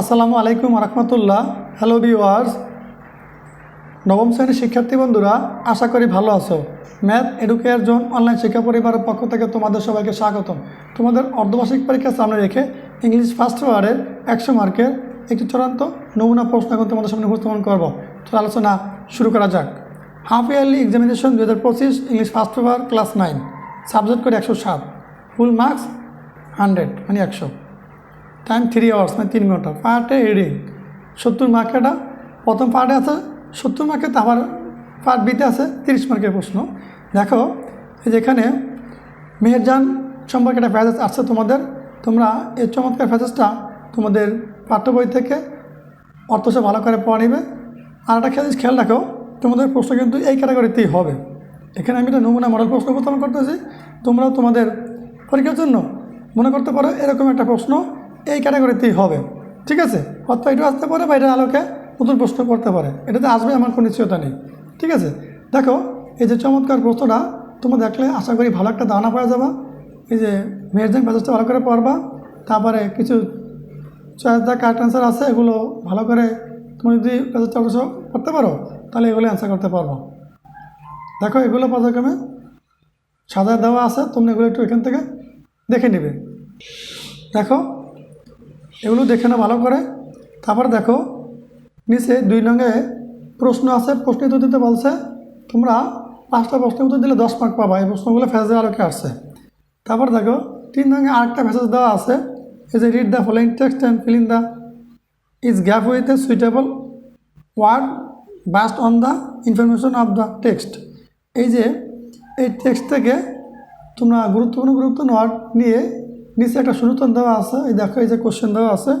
আসসালামু আলাইকুম রহমতুল্লাহ। Hello viewers নবম শ্রেণির শিক্ষার্থী বন্ধুরা, আশা করি ভালো আছো। ম্যাথ এডুকেয়ার জোন অনলাইন শিক্ষা পরিবারের পক্ষ থেকে তোমাদের সবাইকে স্বাগতম। তোমাদের অর্ধবার্ষিক পরীক্ষা সামনে রেখে ইংলিশ ফার্স্ট ওয়ার্ডের একশো মার্কের একটি চূড়ান্ত নমুনা প্রশ্ন এখন তোমাদের সামনে উপস্থাপন করব। তো আলোচনা শুরু করা যাক। হাফ ইয়ারলি এক্সামিনেশন দু হাজার পঁচিশ English first war class nine subject করে একশো সাত। ফুল মার্কস হান্ড্রেড মানে একশো। টাইম থ্রি আওয়ার্স মানে তিন ঘণ্টা। পার্টে রিডিং সত্তর মার্কেটা প্রথম পার্টে আছে, সত্তর মার্কের আবার পার্ট বিতে আছে, তিরিশ মার্কের প্রশ্ন। দেখো যেখানে মেহেরজান সম্পর্কে একটা প্যাসেজ আসছে তোমাদের। তোমরা এই চমৎকার প্যাসেজটা তোমাদের পাঠ্য বই থেকে অর্থসে ভালো করে পড়া নিবে। আর একটা খেয়াল খেয়াল রাখো, তোমাদের প্রশ্ন কিন্তু এই ক্যাটাগরিতেই হবে। এখানে আমি একটা নমুনা মডেল প্রশ্ন উপস্থাপন করতেছি। তোমরাও তোমাদের পরীক্ষার জন্য মনে করতে পারো এরকম একটা প্রশ্ন। এই ক্যাটাগরিতেই হবে। ঠিক আছে? অথবা এটা আসতে পারে বা এটার আলোকে নতুন প্রশ্ন করতে পারে। এটাতে আসবে আমার কোনো নিশ্চয়তা নেই। ঠিক আছে? দেখো, এই যে চমৎকার প্রশ্নটা, তোমরা দেখলে আশা করি ভালো একটা ধারণা পাওয়া যাবা। এই যে মেয়েরজান প্যাসেজটা ভালো করে পড়বা। তারপরে কিছু চয়েসদা কারেক্ট অ্যান্সার আছে, এগুলো ভালো করে তুমি যদি প্যাসেজটা অবশ্য করতে পারো, তাহলে এগুলো অ্যান্সার করতে পারব। দেখো, এগুলো পর্যায়ক্রমে সাজায় দেওয়া আছে। তোমরা এগুলো একটু এখান থেকে দেখে নেবে। দেখো এগুলো দেখে না ভালো করে। তারপর দেখো, নিচে দুই নঙ্গে প্রশ্ন আছে প্রশ্ন উত্তর দিতে বলছে, তোমরা পাঁচটা প্রশ্নের উত্তর দিলে দশ মার্ক পাবা, এই প্রশ্নগুলো ফেসে আলোকে আসছে। তারপর দেখো, তিন নঙ্গে আরেকটা মেসেজ দেওয়া আছে, এই যে read the following text and filling the is gap with a suitable word based on the information of the text এই যে, এই টেক্সট থেকে তোমরা গুরুত্বপূর্ণ গুরুত্বপূর্ণ ওয়ার্ড নিয়ে নিচে একটা সুনূতন দেওয়া আছে, এই দেখো, এই যে কোশ্চেন দেওয়া আছে,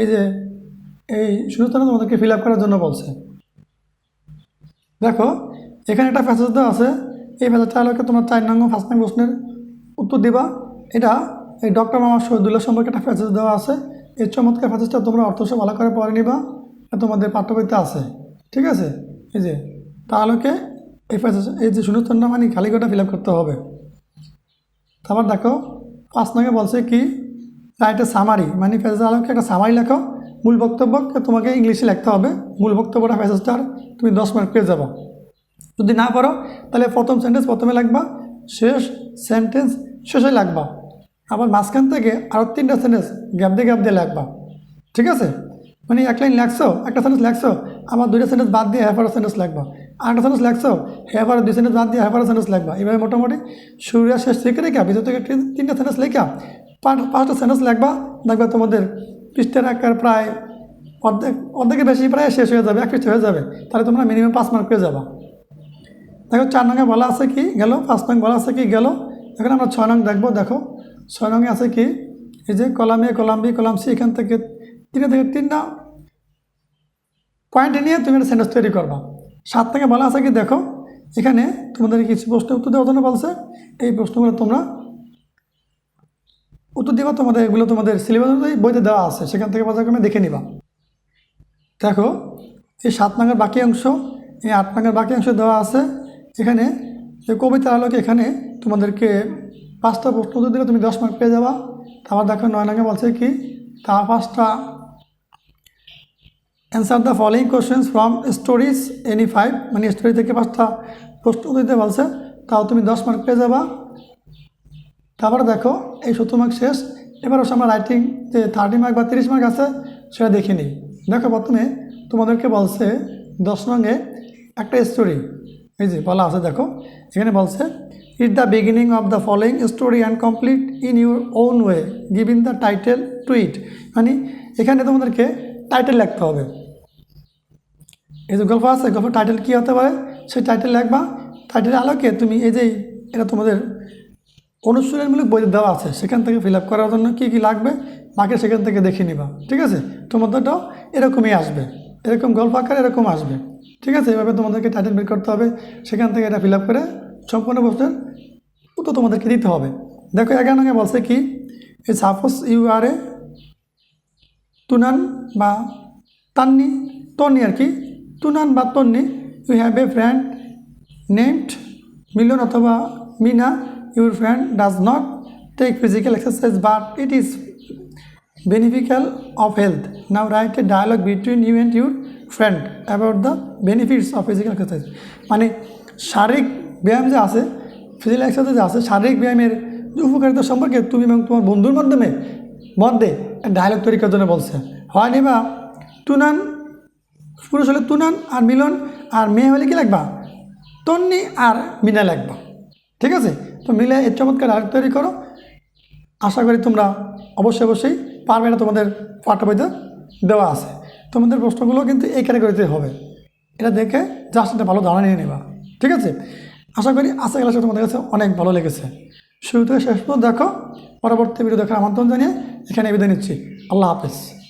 এই যে, এই সুনূতন তোমাদেরকে ফিল আপ করার জন্য বলছে। দেখো, এখানে একটা প্যাসেজ দেওয়া আছে, এই প্যাসেজটা আলোকে তোমরা চার নং ফার্স্ট নং প্রশ্নের উত্তর দিবা। এটা এই ডক্টর মামা শহীদুল্লাহ সম্পর্কে একটা প্যাসেজ দেওয়া আছে, এই চমৎকার প্যাসেজটা তোমরা অর্থসহ ভালো করে পড়ে নিবা তোমাদের পাঠ্যবইতে আছে, ঠিক আছে? এই যে তাহলে এই প্যাসেজ এই যে শূন্যতনটা মানে খালি গোটা ফিল আপ করতে হবে। তারপর দেখো পাঁচ নঙ্গে বলছে কি রাইটে সামারি মানে প্যাসেজ আলোকে একটা সামারি লেখো, মূল বক্তব্যকে তোমাকে ইংলিশে লিখতে হবে, মূল বক্তব্যটা প্যাসেজটার তুমি দশ মার্ক পেয়ে যাব। যদি না পারো, তাহলে প্রথম সেন্টেন্স প্রথমে লাগবা, শেষ সেন্টেন্স শেষে লাগবা। আবার মাঝখান থেকে আরও তিনটা সেন্টেন্স গ্যাপ দিয়ে গ্যাপ দিয়ে লাগবা। ঠিক আছে? মানে এক লাইন লাগছো একটা সেন্টেন্স লাগছো আবার দুইটা সেন্টেন্স বাদ দিয়ে হ্যাপার সেন্টেন্স লাগবা একটা সেন্টেন্স লাগছো? হ্যাপার দুই সেন্টেন্স বাদ দিয়ে হ্যাপার সেন্টেন্স লাগবা। এভাবে মোটামুটি শুরুয়া শেষ থেকে রেখা ভিতর থেকে তিন- তিনটা সেন্টেন্স লেখা। পাঁচ- পাঁচটা সেন্টেন্স লাগবা। দেখবা তোমাদের পৃষ্ঠের আকার প্রায় অর্ধেক অর্ধেকের বেশি প্রায় শেষ হয়ে যাবে এক পৃষ্ঠ হয়ে যাবে। তাহলে তোমরা মিনিমাম পাঁচ মার্ক পেয়ে যাবা। দেখো, চার নঙে বলা আছে কি? গেল। পাঁচ নং বলা আছে কি? গেল। এখন আমরা ছয় নং দেখব, দেখো। ছয় নঙে আছে কি? এই যে column A, column B, column C, এখান থেকে তিনটা থেকে তিনটা পয়েন্ট নিয়ে তুমি একটা সেন্টেন্স তৈরি করবা। সাত থেকে বলা আছে কি দেখো। এখানে তোমাদের কিছু প্রশ্নের উত্তর দেওয়ার জন্য বলছে। এই প্রশ্নগুলো তোমরা উত্তর দিবা, তোমাদের এগুলো তোমাদের সিলেবাস অনুযায়ী বইতে দেওয়া আছে। সেখান থেকে পর্যায়ক্রমে দেখে নিবা। দেখো, এই সাত নাঙ্গের বাকি অংশ, এই আট নাঙ্গের বাকি অংশ দেওয়া আছে। এখানে এই কবিতার আলোকে এখানে তোমাদেরকে পাঁচটা প্রশ্ন উত্তর দিলে তুমি দশ মার্ক পেয়ে যাবা। তারপর দেখো নয় নাঙ্গে বলছে কি তার পাঁচটা answer the following questions from stories any five মানে স্টোরি থেকে পাঁচটা প্রশ্ন দিতে বলছে, তাও তুমি দশ মার্ক পেয়ে যাবা। তারপরে দেখো, এই সত্তর মার্ক শেষ, এবার হচ্ছে আমরা রাইটিং যে থার্টি মার্ক বা তিরিশ মার্ক আছে, সেটা দেখে নিই। দেখো প্রথমে তোমাদেরকে বলছে দশ রঙে একটা স্টোরি এই যে বলা আছে দেখো, এখানে বলছে it the beginning of the following story and complete in your own way giving the title to it মানে এখানে তোমাদেরকে টাইটেল লিখতে হবে। এই যে গল্প আছে, গল্পের টাইটেল কী হতে পারে? সেই টাইটেল লিখবা টাইটেলের আলোকে তুমি এই যে এটা তোমাদের অনুশীলনমূলক বই দেওয়া আছে, সেখান থেকে ফিল আপ করার জন্য কী কী লাগবে, বাকি সেখান থেকে দেখে নিবা, ঠিক আছে? তোমাদেরটাও এরকমই আসবে, এরকম গল্প আকারে এরকম আসবে, ঠিক আছে? এভাবে তোমাদেরকে টাইটেল বের করতে হবে, সেখান থেকে এটা ফিল আপ করে সম্পূর্ণ প্রশ্নের উত্তর তোমাদেরকে দিতে হবে। দেখো এগারো বলছে কি, এই সাপোজ ইউ আর এ তুনান বা তান্নি, তন্নি আর কি তুনান বা তন্নি you have a friend named Milan অথবা Mina your friend does not take physical exercise but it is beneficial of health. Now write a dialogue between you and your friend about the benefits of physical exercise. মানে শারীরিক ব্যায়াম যে আছে physical exercise যে আছে, শারীরিক ব্যায়ামের উপকারিতা সম্পর্কে তুমি এবং তোমার বন্ধুর মাধ্যমে মধ্যে ডায়লগ তৈরি করার জন্য বলছে হয়নি বা তুনান পুরুষ হলে তুনান আর মিলন আর মেয়ে হলে কি লাগবা? তন্নি আর মিনা লাগবা। ঠিক আছে? তো মিলে এই চমৎকার ডায়লগ তৈরি করো। আশা করি তোমরা অবশ্যই অবশ্যই পারবে না তোমাদের পাঠ্য বইতে দেওয়া আছে। তোমাদের প্রশ্নগুলো কিন্তু এই ক্যাটাগরিতে হবে। এটা দেখে জাস্ট একটা ভালো ধারণা নিয়ে নেবা। ঠিক আছে? আশা করি আশা ক্লাসে তোমাদের কাছে অনেক ভালো লেগেছে। শুরু থেকে শেষ পর্যন্ত দেখো। পরবর্তী ভিডিও দেখার আমন্ত্রণ জানিয়ে এখানে বিদায় নিচ্ছি। আল্লাহ হাফেজ।